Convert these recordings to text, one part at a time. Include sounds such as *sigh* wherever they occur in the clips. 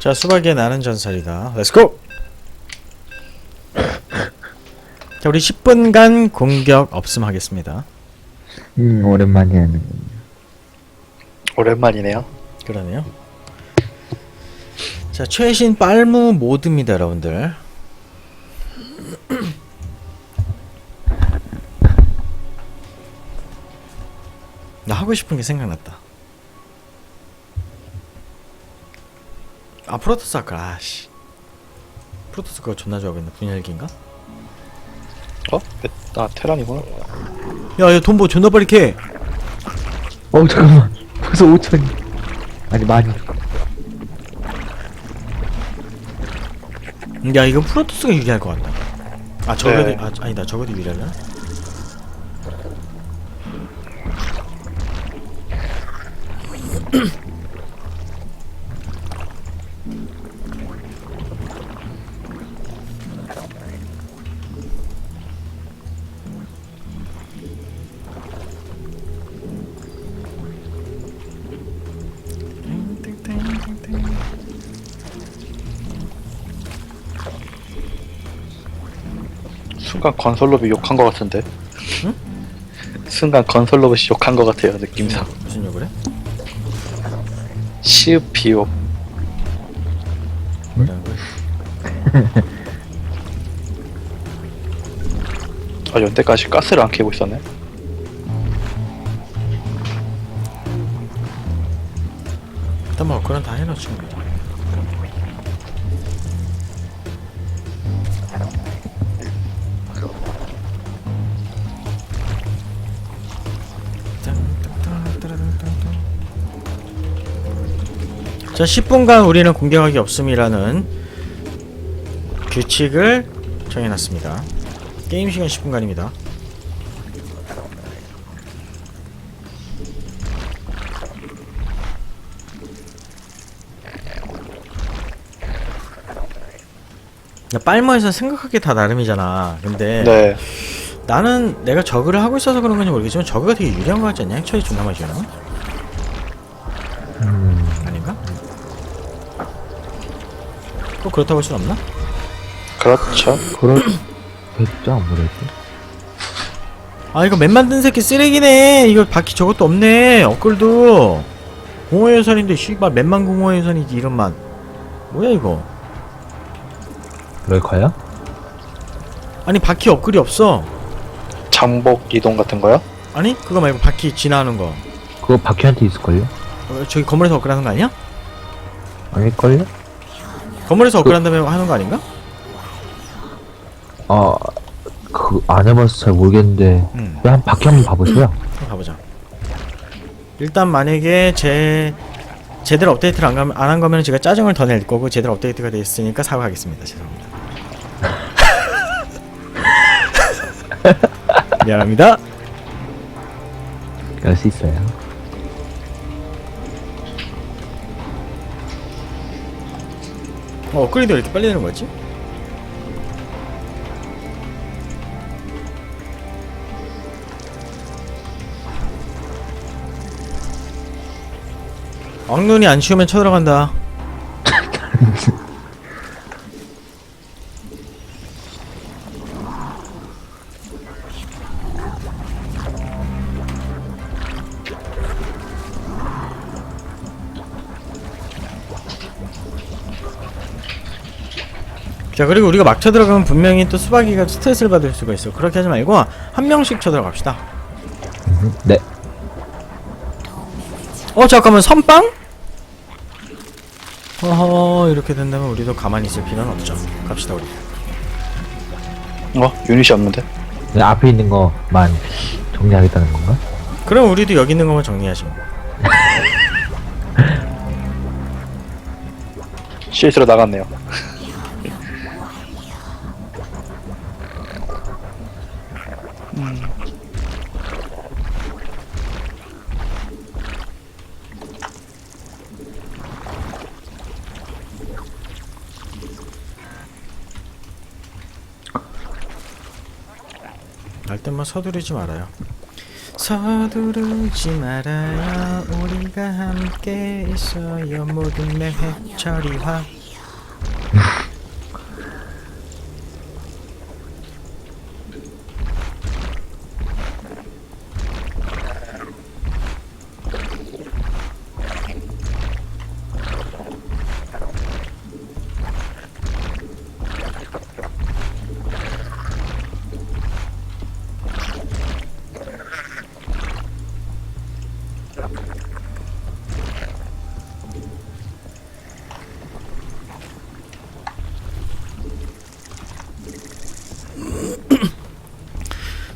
자 수박의 나는 전설이다. 렛츠고 자 우리 10분간 공격 없음 하겠습니다. 음, 오랜만에 하는. 오랜만이네요. 그러네요. 자 최신 빨무 모드입니다 여러분들. 나 하고 싶은 게 생각났다 아 프로토스 할까 아씨 프로토스 그거 존나 좋아하겠네 분열기인가? 어? 아 테란이구나. 야야 돈보 존나 빨리 캐 어, 잠깐만. 벌써 5천이. 아니, 많이. 야 이건 프로토스가 유리할 것 같다 아 저거도 네. 아, 아니다 저거도 유리하려나? 순간 건설 로봇 욕한 것 같은데. 순간 건설 로봇이 욕한 것 같아요 느낌상. 무슨 욕을 해? 시읍 비욕. 아 연때까지 가스를 안 캐고 있었네. 일단 뭐 그런 다 해놓지 뭐. 자 10분간 우리는 공격하기 없음이라는 규칙을 정해놨습니다 게임 시간 10분간입니다 빨모에서 생각하기 다 나름이잖아 근데 네. 나는 내가 저그를 하고 있어서 그런 건지 모르겠지만 저그가 되게 유리한 거 같지 않냐? 핵처리 존나 주나? 음, 아닌가? 꼭 그렇다고 할 순 없나? 그렇죠. 그렇겠죠, 아무래도. 아 이거 맵 만든 새끼 쓰레기네 이거 바퀴 저것도 없네 업글도 공허의 선인데 씨발 맵만 공허의 선이지 이런 맛 뭐야 이거 럴커야? 아니 바퀴 업글이 없어 장복 이동 같은 거요? 아니 그거 말고 바퀴 지나가는 거 그거 바퀴한테 있을걸요? 어, 저기 건물에서 업글 하는 거 아니야? 아닐걸요? 건물에서 업글 한 다음에 하는 거 아닌가? 아, 그, 안 해봐서 잘 모르겠는데. 응 그냥 한 바퀴 한번 봐보세요. 한번 가보자. 일단 만약에 제 제대로 업데이트를 안한 거면 제가 짜증을 더 낼 거고 제대로 업데이트가 됐으니까 사과하겠습니다. 죄송합니다. *laughs* 미안합니다. 열수 있어요. 어, 업그레이드 왜 이렇게 빨리 되는 거지? 악눈이 안 치우면 쳐들어간다. 자 그리고 우리가 막 쳐들어가면 분명히 또 수박이가 스트레스를 받을 수가 있어 그렇게 하지 말고 한 명씩 쳐들어갑시다 음, 네. 어 잠깐만 선빵? 어허 이렇게 된다면 우리도 가만히 있을 필요는 없죠 갑시다 우리 어 유닛이 없는데? 네, 앞에 있는 거만 정리하겠다는 건가? 그럼 우리도 여기 있는 것만 정리하시고 실수로 나갔네요. 날 때만 서두르지 말아요. 서두르지 말아요. 우리가 함께 있어요. 모든 맵 해처리화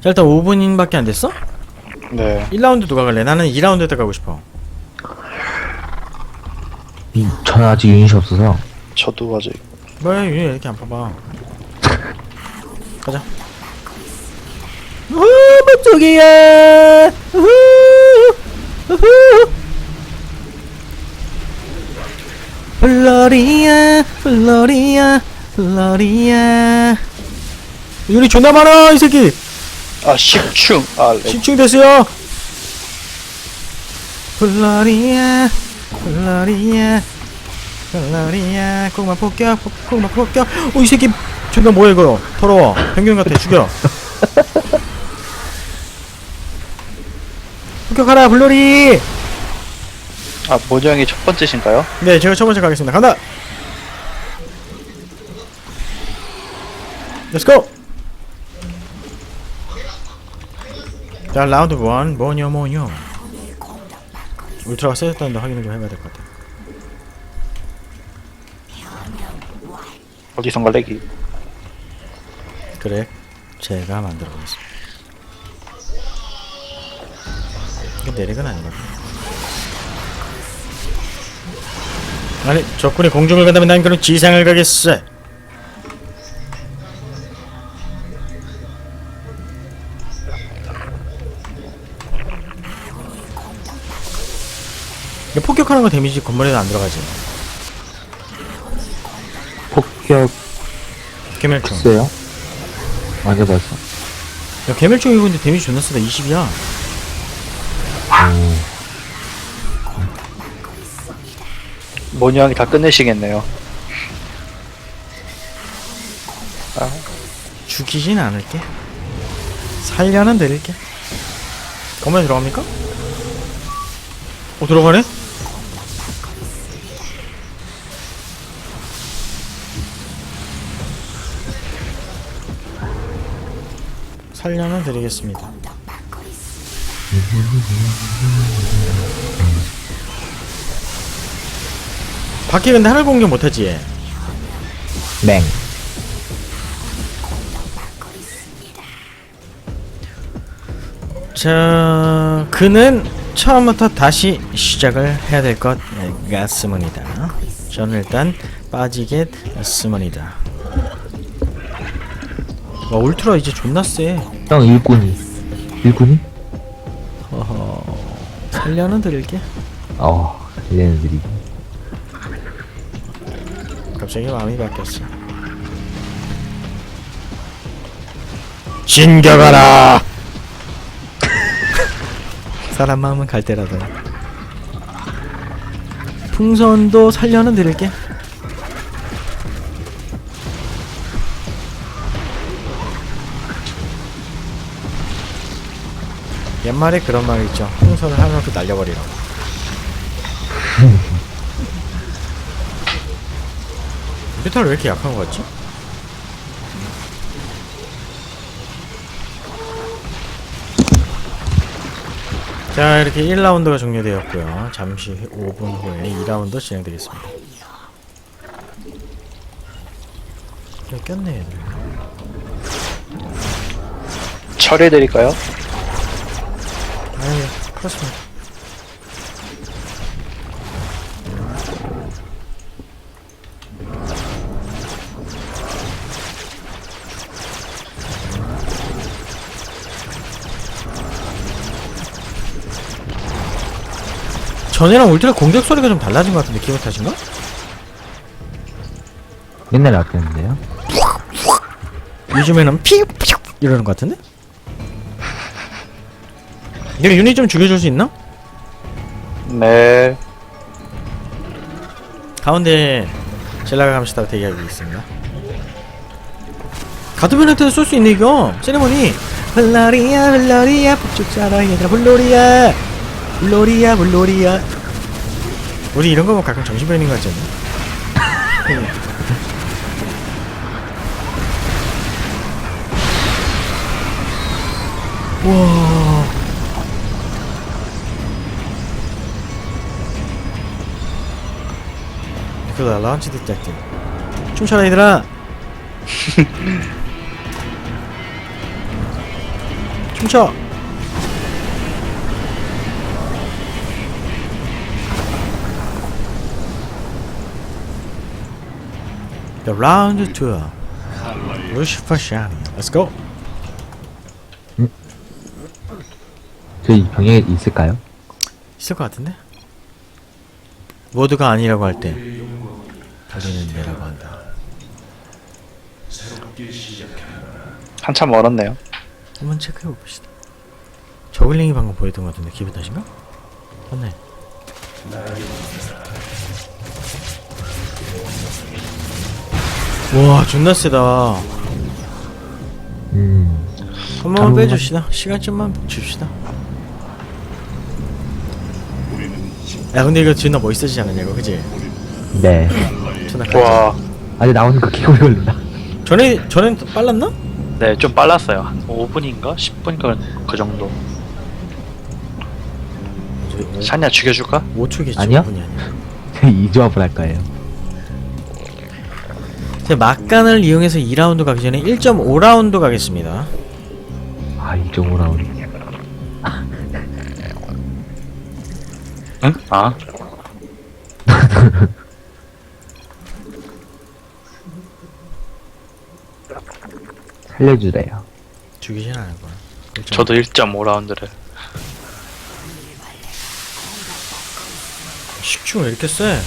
자 일단 5분밖에 안 됐어? 네. 1라운드 누가 갈래? 나는 2라운드 때 가고 싶어. 이, 저는 아직 유닛이 없어서. 저도 아직. 뭐야 왜 이렇게 안 뽑아 가자. 우후 멋쪽이야! 우후 우후. 플로리아 플로리아 플로리아. 유리 존나 많아 이 새끼 아 10충. 아 렉. 집중됐어요. 플로리아 플로리아 플로리아 고구마 폭격 폭- 고구마 폭격. 오 이 새끼 존나 뭐야 이거. 더러워. penguin 같아. 죽여. *laughs* 폭격하라 블로리. 아 모정이 첫 번째신가요? 네 제가 첫 번째 가겠습니다. 간다. 렛츠 자 라운드 1 뭐냐 뭐냐. 울트라가 세졌다는데 확인을 좀 해봐야 될 것 같아. 어디선가 렉이 그래 제가 만들어 보겠습니다. 이게 내력은 아니거든 아니 적군이 공중을 간다면 난 그럼 지상을 가겠어 폭격하는 거 데미지 건물에는 안 들어가지 폭격 개멸충 했어요? 안 해봤어. 야 개멸충 이거 근데 데미지 존나 세다 20이야 오, 모정이 다 끝내시겠네요 죽이진 않을게. 살려는 드릴게. 건물 들어갑니까? 어 들어가네? 살려는 드리겠습니다. 밖에 근데 하늘 공격 못하지? 맹. 자, 그는 처음부터 다시 시작을 해야 될 것 같습니다. 저는 일단 빠지겠습니다. 와, 울트라 이제 존나 세. 형 일꾼이. 일꾼이? 살려는 드릴게. 어, 얘네들이. 갑자기 마음이 바뀌었어. 진격하라! *laughs* 사람 마음은 갈 때라도. 풍선도 살려는 드릴게. 옛말에 그런 말 있죠. 풍선을 하나씩 날려버리라고. *laughs* 메탈 왜 이렇게 약한 거 같지? 자 이렇게 1라운드가 종료되었고요 잠시 후 5분 후에 2라운드 진행되겠습니다 여기 꼈네 얘들 처리해드릴까요? 그렇습니다 전에랑 울트라 공격 소리가 좀 달라진 것 같은데 기분 탓인가? 옛날에 어땠는데요? 요즘에는 피우 피우 이러는 것 같은데? 내가 유닛 좀 죽여줄 수 있나? 네. 가운데 젤라가 감시다가 대기하고 있습니다. 가드변한테도 쏠 수 있네 이거 세레머니 블라리야 블라리야 북쪽 자라 얘들아 블로리야 블로리야 블로리야 우리 이런 거 보면 가끔 정신병인 것 같지 않나? *laughs* 와 그다 라운치 디텍티브 춤춰라 얘들아. *laughs* 춤춰. The round tour Lucifer Shiny Let's go. 저희 병역에 있을까요? 있을 것 같은데? 모두가 아니라고 할때 달리는 내라고 한다 한참 멀었네요. 한번 체크해 봅시다. 저글링이 방금 보였던 것 같은데 기분 탓인가? 맞네. 와 존나 세다. 음, 한 번만. 빼줍시다. 시간 좀만 줍시다. 야 근데 이거 존나 멋있어지지 않았냐 이거 그지? 네. 존나 깜짝. 와. 아직 나오는 거 기억이 걸린다. 전에 전엔 또 빨랐나? 네, 좀 빨랐어요. 한 5분인가? 10분인가 그 정도. 샤냐 죽여줄까? 5초겠지. 아니요? 5분이 아니야. 이 조합을 할 거예요. 제 막간을 이용해서 2라운드 가기 전에 1.5라운드 가겠습니다. 아, 2.5라운드. 응? 아. *laughs* 살려주래요. 죽이진 않을 거야. 일점- 저도 1.5라운드를. 식충 왜 이렇게 세?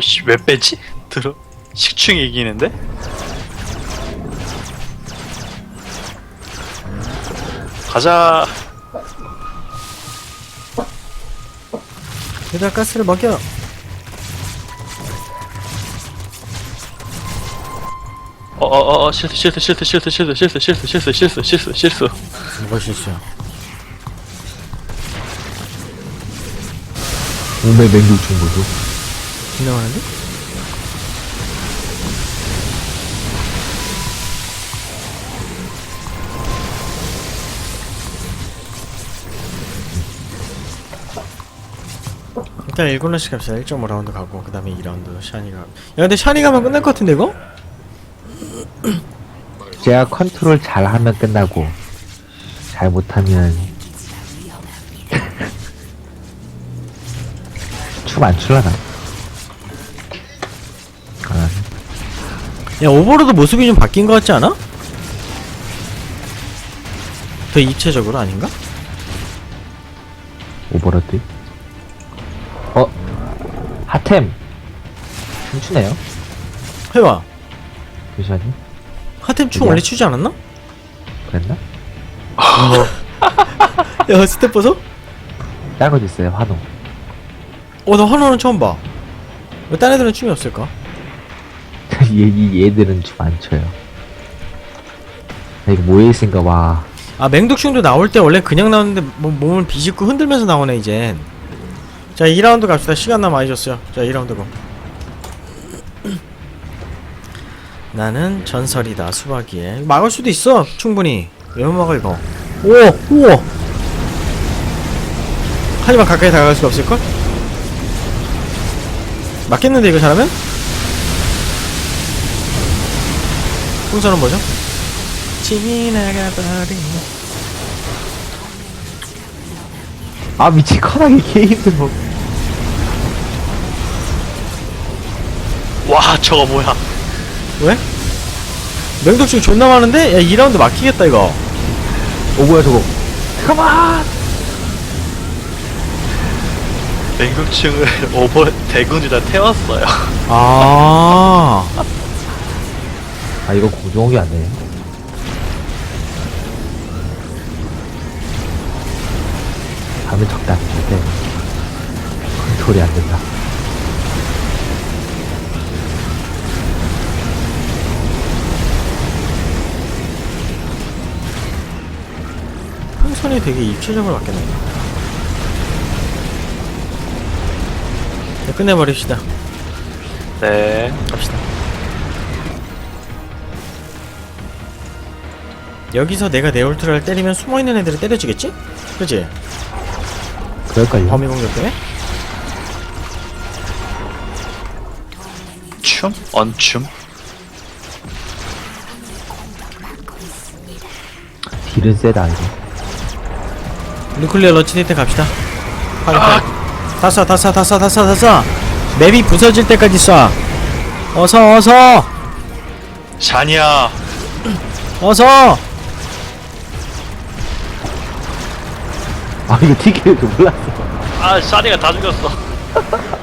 씨, 왜 빼지? *laughs* 들어. 식충이 이기는데? 가자. 얘들아 가스를 먹여. 어어어 실수 실수 실수 실수 실수 실수 실수 실수 실수 실수 실수. 뭐가 실수야? 몸에 맹독 준 거죠. 지나가는데? 일단 1라운드씩 갑시다 1.5라운드 가고 그 다음에 2라운드 샤니가 야 근데 샤니 가면 끝날 것 같은데 이거? 제가 컨트롤 잘 하면 끝나고, 잘 못하면. *laughs* 춤 안 출라나? 아, 야 오버로드 모습이 좀 바뀐 것 같지 않아? 더 입체적으로 아닌가? 오버로드. 어? 하템! 춤추네요? 해봐 잠시만요. 하템 춤? 원래 추지 않았나? 그랬나? *laughs* 야 스텝 보소? 딴 것도 있어요, 환호. 어나 하나는 처음 봐. 왜 딴 애들은 춤이 없을까? *laughs* 얘, 이 얘들은 춤안 춰요. 나 이거 뭐에 있으니까, 와. 아 맹독충도 나올 때 원래 그냥 나오는데 뭐, 몸을 비집고 흔들면서 나오네 이젠. 자 2라운드 갑시다. 시간 나 많이 줬어요. 자 2라운드 고. 나는 전설이다 수박이에 막을 수도 있어 충분히 왜 못 막아 이거 오 우와 하지만 가까이 다가갈 수 없을걸? 맞겠는데 이거 잘하면? 풍선은 뭐죠? 지나가버린 아, 미친, 커나게 개 힘들어. 와 저거 뭐야? 왜? 맹독충 존나 많은데? 야 2라운드 막히겠다 이거. 오 뭐야 저거. 가만 맹금충을 *laughs* 오버 대군이다 태웠어요. 아아 *laughs* 아, 이거 고정이 안 되네. 다음에 적당히 할때. 소리 안 된다. 풍선이 되게 입체적으로 바뀌네. 자, 끝내버립시다. 네. 갑시다. 여기서 내가 내 울트라를 때리면 숨어있는 애들을 때려주겠지? 그지? 그럴걸요? 범위 공격 때문에? 춤? 언춤? 딜은 세다 이거. 누클리어 런치데이트 갑시다. 빨리 빨리. 다 쏴, 다 쏴, 다 쏴, 다 쏴, 다 쏴. 맵이 부서질 때까지 쏴. 어서, 어서, 샤니야. 어서. 아 이거 튀기는 줄 몰랐어. 아, 샤니가 다 죽였어. *laughs*